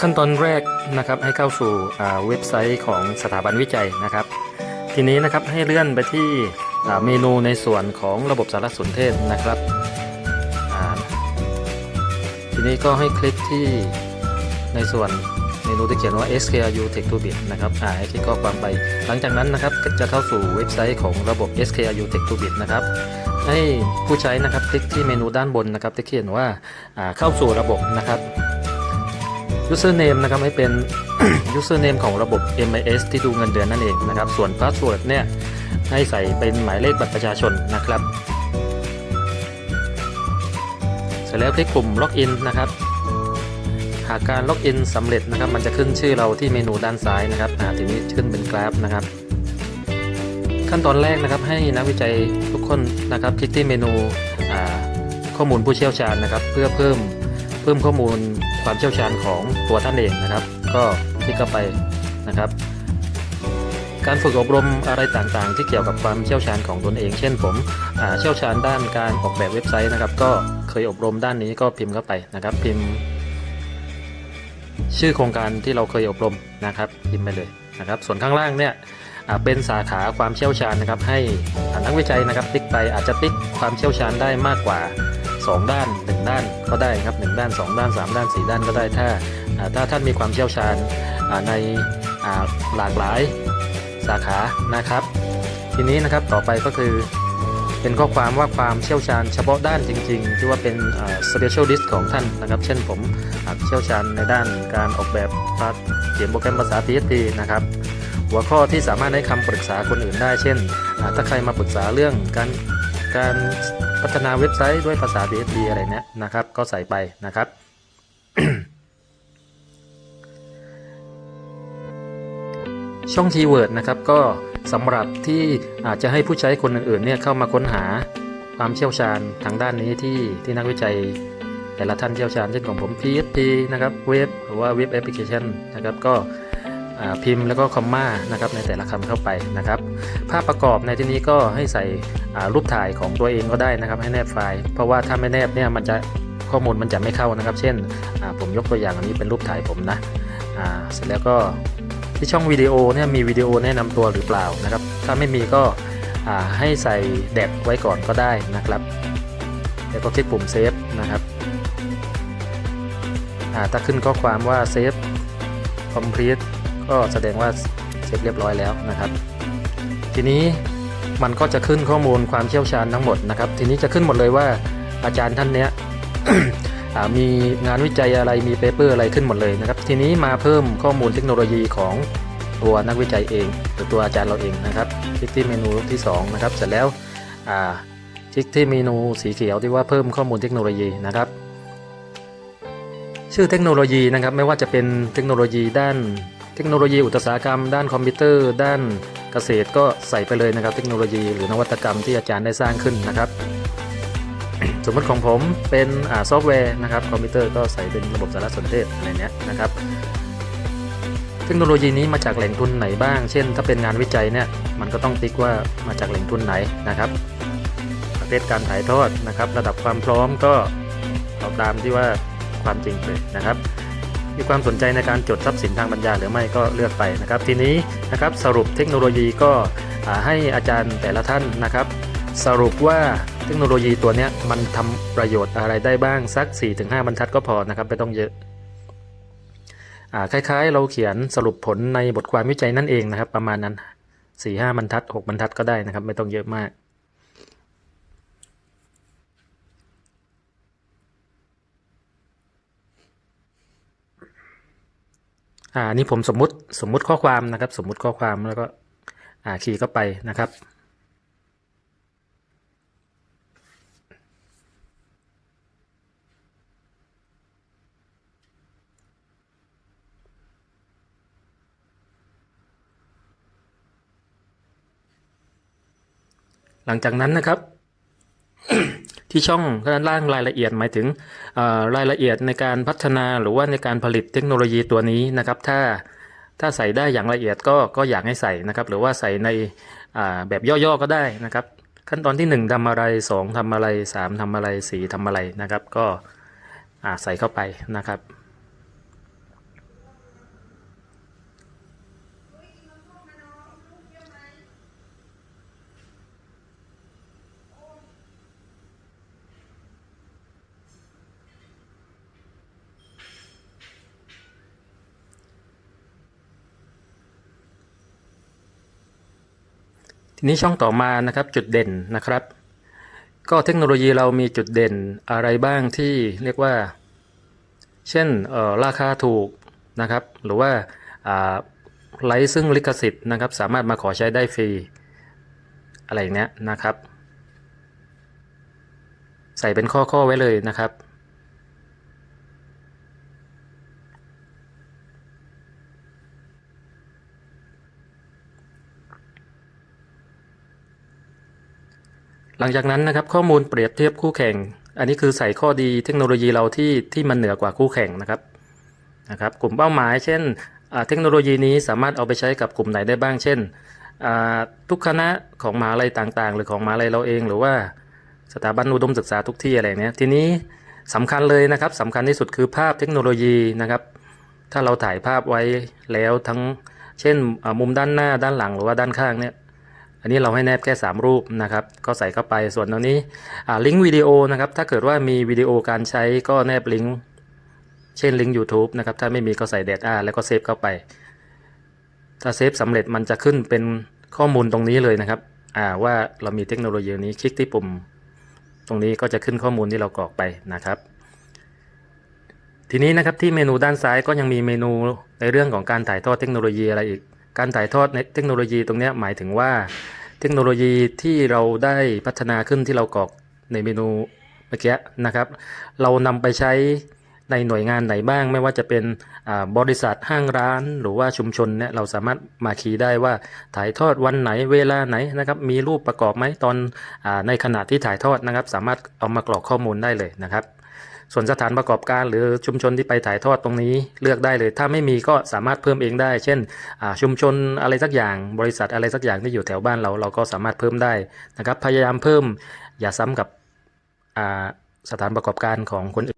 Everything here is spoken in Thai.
ขั้นตอนแรกนะครับให้เข้าสู่เว็บไซต์ของสถาบันวิจัยนะครับ ทีนี้นะครับให้เลื่อนไปที่เมนูในส่วนของระบบสารสนเทศนะครับทีนี้ก็ให้คลิกที่ในส่วนเมนูที่เขียนว่า SKRU Tech to Bit นะครับอ่าให้คลิกข้อความไป หลังจากนั้นนะครับก็จะเข้าสู่เว็บไซต์ของระบบ SKRU Tech to Bit นะครับ ให้ผู้ใช้นะครับคลิกที่เมนูด้านบนนะครับที่เขียนว่าเข้าสู่ระบบนะครับ username นะครับให้เป็น username ของระบบ MIS ที่ดูเงินเดือนนั่นเองนะครับ ส่วน password เนี่ยให้ใส่เป็นหมายเลขบัตรประชาชนนะครับเสร็จแล้วคลิกปุ่ม login นะครับหากการล็อกอินสำเร็จนะครับ มันจะขึ้นชื่อเราที่เมนูด้านซ้ายนะครับทีนี้ขึ้นเป็นกราฟนะครับ ขั้นตอนแรกนะครับให้นักวิจัยทุกคนนะครับคลิกที่เมนูข้อมูลผู้เชี่ยวชาญนะครับ เพื่อเพิ่มเพิ่มข้อมูลความเชี่ยวชาญของตัวท่านเองนะครับ ก็คลิกเข้าไปนะครับ การฝึกอบรมอะไรต่างๆ ที่เกี่ยวกับความเชี่ยวชาญของตนเอง เช่น ผมเชี่ยวชาญด้านการออกแบบเว็บไซต์นะครับ ก็เคยอบรมด้านนี้ก็พิมพ์เข้าไปนะครับ พิมพ์ ชื่อโครงการที่เราเคยอบรมนะครับ พิมพ์ไปเลยนะครับ ส่วนข้างล่างเนี่ย เป็นสาขาความเชี่ยวชาญนะครับ ให้นักวิจัยนะครับติ๊กไปอาจจะติ๊กความเชี่ยวชาญได้มากกว่า 2 ด้าน 1 ด้านก็ได้ครับ 1 ด้าน 2 ด้าน 3 ด้าน 4 ด้านก็ได้ถ้าถ้าท่านมีความเชี่ยวชาญในหลากหลายสาขานะครับ ทีนี้นะครับต่อไปก็คือเป็นข้อความว่าความเชี่ยวชาญเฉพาะด้านจริงๆที่ว่าเป็น specialist ของท่านนะครับ เช่นผมเชี่ยวชาญในด้านการออกแบบเขียนโปรแกรมภาษา PHP นะครับ หัวข้อที่สามารถให้คำปรึกษาคนอื่นได้ เช่น ถ้าใครมาปรึกษาเรื่องการการพัฒนาเว็บไซต์ด้วยภาษา PHP อะไรเนี้ยนะครับ ก็ใส่ไปนะครับ ช่องคีย์เวิร์ดนะครับ ก็สำหรับที่อาจจะให้ผู้ใช้คนอื่นๆเนี่ยเข้ามาค้นหาความเชี่ยวชาญทางด้านนี้ที่ที่นักวิจัย แต่ละท่านเชี่ยวชาญเช่นของผม PHP นะครับเว็บหรือว่าเว็บแอปพลิเคชันนะครับก็ พิมพ์แล้วก็คอมมานะครับในแต่ละคำเข้าไปนะครับ ภาพประกอบในที่นี้ก็ให้ใส่รูปถ่ายของตัวเองก็ได้นะครับ ให้แนบไฟล์ เพราะว่าถ้าไม่แนบเนี่ยมันจะข้อมูลมันจะไม่เข้านะครับ เช่นผมยกตัวอย่างอันนี้เป็นรูปถ่ายผมนะเสร็จแล้วก็ที่ช่องวิดีโอเนี่ยมีวิดีโอแนะนำตัวหรือเปล่านะครับ ถ้าไม่มีก็ให้ใส่แดดไว้ก่อนก็ได้นะครับแล้วก็คลิกปุ่มเซฟนะครับถ้าขึ้นข้อความว่า save complete ก็แสดงว่าเสร็จเรียบร้อยแล้วนะครับ ทีนี้มันก็จะขึ้นข้อมูลความเชี่ยวชาญทั้งหมดนะครับ ทีนี้จะขึ้นหมดเลยว่าอาจารย์ท่านเนี้ยมีงานวิจัยอะไรมีเปเปอร์อะไรขึ้นหมดเลยนะครับ ทีนี้มาเพิ่มข้อมูลเทคโนโลยีของตัวนักวิจัยเองหรือตัวอาจารย์เราเองนะครับคลิกที่เมนูที่สองนะครับเสร็จแล้วอ่าคลิกที่เมนูสีเขียวที่ว่าเพิ่มข้อมูลเทคโนโลยีนะครับ ชื่อเทคโนโลยีนะครับไม่ว่าจะเป็นเทคโนโลยีด้าน เทคโนโลยีอุตสาหกรรม ด้านคอมพิวเตอร์ ด้านเกษตรก็ใส่ไปเลยนะครับ เทคโนโลยีหรือนวัตกรรมที่อาจารย์ได้สร้างขึ้นนะครับสมมติของผมเป็นอซอฟต์แวร์นะครับคอมพิวเตอร์ก็ใส่เป็นระบบสารสนเทศอะไรเนี้ยนะครับเทคโนโลยีนี้มาจากแหล่งทุนไหนบ้าง เช่น ถ้าเป็นงานวิจัยเนี่ยมันก็ต้องติ๊กว่ามาจากแหล่งทุนไหนนะครับ ประเภทการถ่ายทอดนะครับ ระดับความพร้อมก็เอาตามที่ว่าความจริงเลยนะครับ มีความสนใจในการจดทรัพย์สินทางปัญญาหรือไม่ก็เลือกไปนะครับ ทีนี้นะครับสรุปเทคโนโลยีก็ให้อาจารย์แต่ละท่านนะครับ สรุปว่าเทคโนโลยีตัวนี้มันทำประโยชน์อะไรได้บ้างสัก 4-5 บรรทัดก็พอนะครับไม่ต้องเยอะคล้ายๆ เราเขียนสรุปผลในบทความวิจัยนั่นเองนะครับ ประมาณนั้น4-5บรรทัด 6 บรรทัดก็ได้นะครับ ไม่ต้องเยอะมาก อ่าอันนี่ผมสมมุติสมมุติข้อความนะครับ สมมุติข้อความแล้วก็อ่าคีย์เข้าไปนะครับหลังจากนั้นนะครับ ที่ช่องด้านล่างรายละเอียดหมายถึงรายละเอียดในการพัฒนาหรือว่าในการผลิตเทคโนโลยีตัวนี้นะครับ ถ้าถ้าใส่ได้อย่างละเอียดก็ก็อยากให้ใส่นะครับ หรือว่าใส่ในแบบย่อๆก็ได้นะครับ ขั้นตอนที่ 1ทำอะไร 2ทำอะไร 3ทำอะไร 4ทำอะไรนะครับ ก็ใส่เข้าไปนะครับ ทีนี้ช่องต่อมานะครับจุดเด่นนะครับ ก็เทคโนโลยีเรามีจุดเด่นอะไรบ้างที่เรียกว่า เช่นราคาถูกนะครับ หรือว่าไร้ซึ่งลิขสิทธิ์นะครับ สามารถมาขอใช้ได้ฟรี อะไรอย่างเนี้ยนะครับ ใส่เป็นข้อๆไว้เลยนะครับ หลังจากนั้นนะครับข้อมูลเปรียบเทียบคู่แข่ง อันนี้คือใส่ข้อดีเทคโนโลยีเราที่ที่มันเหนือกว่าคู่แข่งนะครับนะครับ กลุ่มเป้าหมาย เช่นเทคโนโลยีนี้สามารถเอาไปใช้กับกลุ่มไหนได้บ้าง เช่น ทุกคณะของมหาลัยต่างๆ หรือของมหาลัยเราเอง หรือว่าสถาบันอุดมศึกษาทุกที่อะไรเนี้ยทีนี้สำคัญเลยนะครับสำคัญที่สุดคือภาพเทคโนโลยีนะครับ ถ้าเราถ่ายภาพไว้แล้วทั้งเช่นมุมด้านหน้าด้านหลังหรือว่าด้านข้างเนี่ย อันนี้เราให้แนบแค่ 3 รูปนะครับ ก็ใส่เข้าไปส่วนตรงนี้ลิงก์วิดีโอนะครับ ถ้าเกิดว่ามีวิดีโอการใช้ก็แนบลิงก์เช่นลิงก์ YouTube นะครับ ถ้าไม่มีก็ใส่ Data แล้วก็เซฟเข้าไป ถ้าเซฟสำเร็จมันจะขึ้นเป็นข้อมูลตรงนี้เลยนะครับว่าเรามีเทคโนโลยีนี้คลิกที่ปุ่ม ตรงนี้ก็จะขึ้นข้อมูลที่เรากรอกไปนะครับทีนี้นะครับที่เมนูด้านซ้ายก็ยังมีเมนูในเรื่องของการถ่ายทอดเทคโนโลยีอะไรอีก การถ่ายทอดในเทคโนโลยีตรงนี้หมายถึงว่า เทคโนโลยีที่เราได้พัฒนาขึ้นที่เรากรอกในเมนูเมื่อกี้นะครับ เรานำไปใช้ในหน่วยงานไหนบ้าง ไม่ว่าจะเป็นบริษัทห้างร้าน หรือว่าชุมชนเนี่ยเราสามารถมาคีย์ได้ว่าถ่ายทอดวันไหนเวลาไหนนะครับมีรูปประกอบไหมตอนอในขณะที่ถ่ายทอดนะครับ สามารถเอามากรอกข้อมูลได้เลยนะครับ ส่วนสถานประกอบการหรือชุมชนที่ไปถ่ายทอดตรงนี้เลือกได้เลย ถ้าไม่มีก็สามารถเพิ่มเองได้ เช่นชุมชนอะไรสักอย่าง บริษัทอะไรสักอย่างที่อยู่แถวบ้านเราเราก็สามารถเพิ่มได้นะครับ พยายามเพิ่มอย่าซ้ำกับสถานประกอบการของคนอื่น